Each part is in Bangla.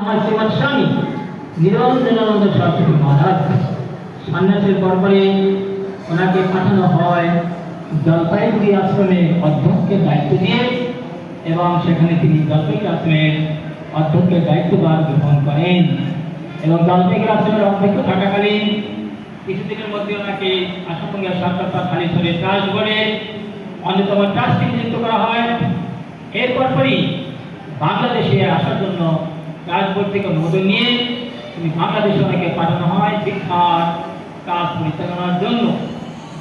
আমার শ্রীমৎ স্বামী নিরঞ্জনানন্দ সরস্বতী মহারাজ সন্ন্যাসের পরপরে ওনাকে পাঠানো হয় জলপাইগুড়ি আশ্রমে অধ্যক্ষের দায়িত্ব দিয়ে এবং সেখানে তিনি জলপাইগুড়ি আশ্রমের অধ্যক্ষের দায়িত্বভার গ্রহণ করেন এবং জলপাইগুড়ি আশ্রমের অধ্যক্ষ থাকাকালীন কিছুদিনের মধ্যে ওনাকে আসামবঙ্গের সরকার খালিশ্বরের ট্রাস্ট বোর্ডে অন্যতম ট্রাস্টি নিযুক্ত করা হয়। এরপর পরই বাংলাদেশে আসার জন্য রাজবোর্ড থেকে অনুমোদন নিয়ে তিনি বাংলাদেশে অনেকে পাঠানো হয় শিক্ষার কাজ পরিচালনার জন্য।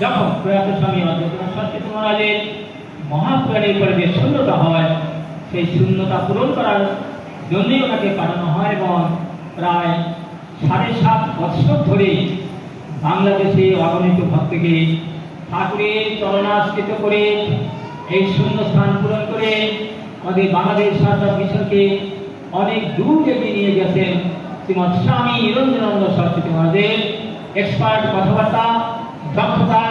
যখন প্রয়াত স্বামী অযোধ্যা সরস্বতী মহারাজের মহাপ্রাণের পরে যে শূন্যতা হয়, সেই শূন্যতা পূরণ করার জন্যই ওনাকে পাঠানো হয় এবং প্রায় সাড়ে সাত বছর ধরে বাংলাদেশে অগণিত ভক্তকে ঠাকুরের চরণাশ্রিত করে, এই শূন্য স্থান পূরণ করে আমাদের বাংলাদেশ সরকার মিশনকে অনেক দূর এগিয়ে নিয়ে গেছেন শ্রীমৎ স্বামী নিরঞ্জনানন্দ সরস্বতী মহারাজের এক্সপার্ট কথাবার্তা, দক্ষতা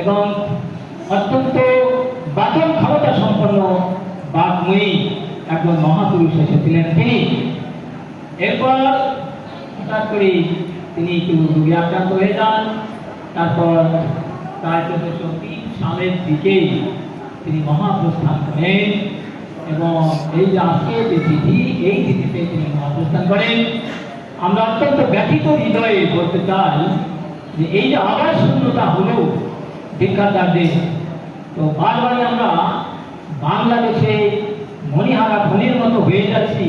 এবং অত্যন্ত বাচন ক্ষমতা সম্পন্ন বাগ্ময়ী একজন মহাপুরুষ এসেছিলেন তিনি। এরপর হঠাৎ করে তিনি একটু রোগে আক্রান্ত হয়ে যান। তারপর তার চোদ্দশো তিন সালের দিকে তিনি মহাপ্রস্থান করেন। এবং এই যে আজকে যে এই তিথিতে তিনি মহাপ্রস্থান করেন। আমরা অত্যন্ত ব্যথিত হৃদয়ে বলতে চাই যে এই যে আবার শূন্যতা হলো দীক্ষাদারদের তো বারবারই আমরা বাংলাদেশে মণিহারা ধনির মতো হয়ে যাচ্ছি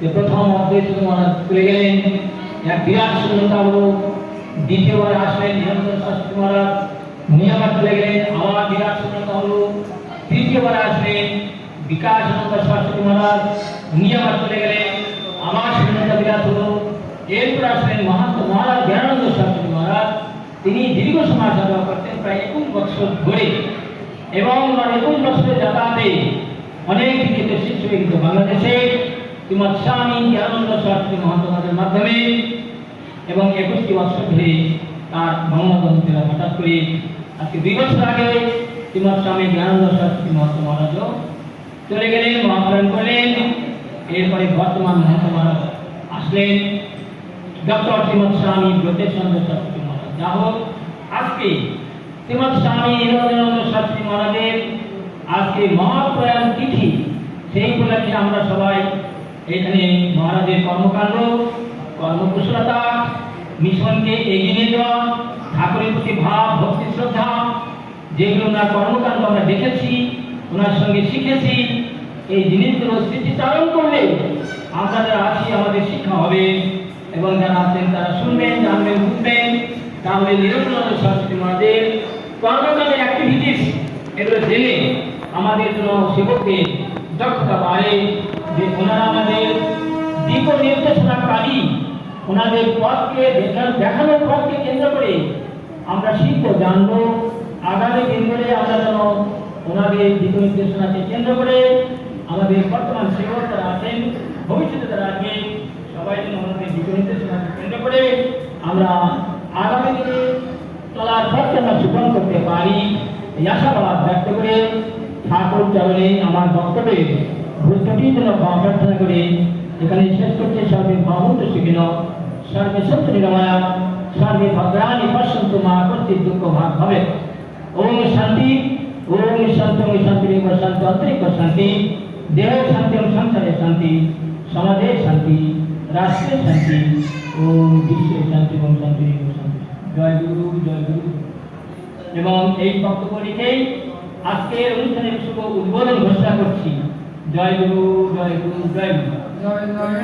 যে প্রথম অদ্বৈত মহারাজ চলে গেলেন। এক বিরাট শূন্যতা হলো, দ্বিতীয়বার আসলেন নিরঞ্জন শাস্ত্রী মহারাজ উনি চলে গেলেন আবার বিরাট শূন্যতা হলো তৃতীয়বার আসলেন বিকাশ আনন্দ সরস্বতী মহারাজ, উনি আবার চলে গেলেন। আবার শূন্যতা বিরাট হলো এরপর আসলেন মহাত্মা মহারাজ জ্ঞানানন্দ সরস্বতী মহারাজ। তিনি দীর্ঘ সময় সাধনা করতেন, প্রায় একুশ বছর ধরে। এবং ওনার একুশ বছরের যাতায়াতে অনেক বিচিত্র শিষ্য কিন্তু বাংলাদেশে। শ্রীমৎ স্বামী জ্ঞানানন্দ সরস্বতী মহাত্মাদের মাধ্যমে এবং একুশটি বছর ধরে তার ধর্মগ্রন্থেরা হঠাৎ করে আজকে দুই বছর আগে শ্রীমৎ স্বামী জ্ঞানানন্দ সরস্বতী মহাত্মা মহারাজও চলে গেলেন মহাপ্রাণ করলেন এরপরে বর্তমান মহাত্মা মহারাজ আসলেন ডক্টর শ্রীমৎ স্বামী ব্রতেশচন্দ্র সরস্বতী মহারাজ। যা হোক, আজকে শ্রীমৎ স্বামী নিরঞ্জনানন্দ সরস্বতী মহারাজের আজকে মহাপ্রয়াণ তিথি, সেই উপলক্ষে আমরা সবাই এখানে মহারাজের কর্মকাণ্ড, কর্মকুশলতা, মিশনকে এগিয়ে নিয়ে যাওয়া, ঠাকুরের প্রতি ভাব, ভক্তি, শ্রদ্ধা, যেগুলো ওনার কর্মকাণ্ড আমরা দেখেছি ওনার সঙ্গে শিখেছি। এই জিনিসগুলো স্মৃতিচারণ করলে আমরা যারা আছি আমাদের শিক্ষা হবে এবং যারা আছেন তারা শুনবেন, জানবেন, বুঝবেন। তাহলে নিরঞ্জন সরস্বতী মহাদেব কর্মকাণ্ডের অ্যাক্টিভিটিস এগুলো জেনে আমাদের জন্য সেবকদের দক্ষতা বাড়ে যে ওনারা আমাদের দিক নির্দেশনাকারী ওনাদের পথকে দেখানোর পথকে কেন্দ্র করে আমরা শিখব জানব, আগামী দিনগুলো আমরা যেন ওনাদের দিক নির্দেশনাকে কেন্দ্র করে আমাদের বর্তমান সেবক যারা আছেন, ভবিষ্যতে যারা আসবে সবাই যেন ওনাদের দিক নির্দেশনাকে কেন্দ্র করে আমরা আগামী দিনে চলার পথকে আমরা সুফল করতে পারি এই আশাবাদ ব্যক্ত করে ঠাকুর চরণে আমার বক্তব্যে ভুলত্রুটির জন্য প্রার্থনা করে এখানে শেষ করছে। সর্বে ভবন্ত শিখিন সর্বে সত্য নিরাময়া, সর্বে ভদ্রাণী পশ্যন্ত মা কর্তৃক দুঃখ ভাগ হবে। ওম শান্তি, ওম ওম শান্তি ওম শান্তি অন্তরিক শান্তি, দেহ শান্তি ওম সংসারে শান্তি, সমাজে শান্তি, রাষ্ট্রে শান্তি ওম বিশ্বে শান্তি ওম শান্তি ওম শান্তি। জয় গুরু জয় গুরু। এবং এই বক্তব্য লিখেই আজকের অনুষ্ঠানের শুভ উদ্বোধন ঘোষণা করছি। জয় গুরু জয় গুরু জয় গুরু। জয় জয়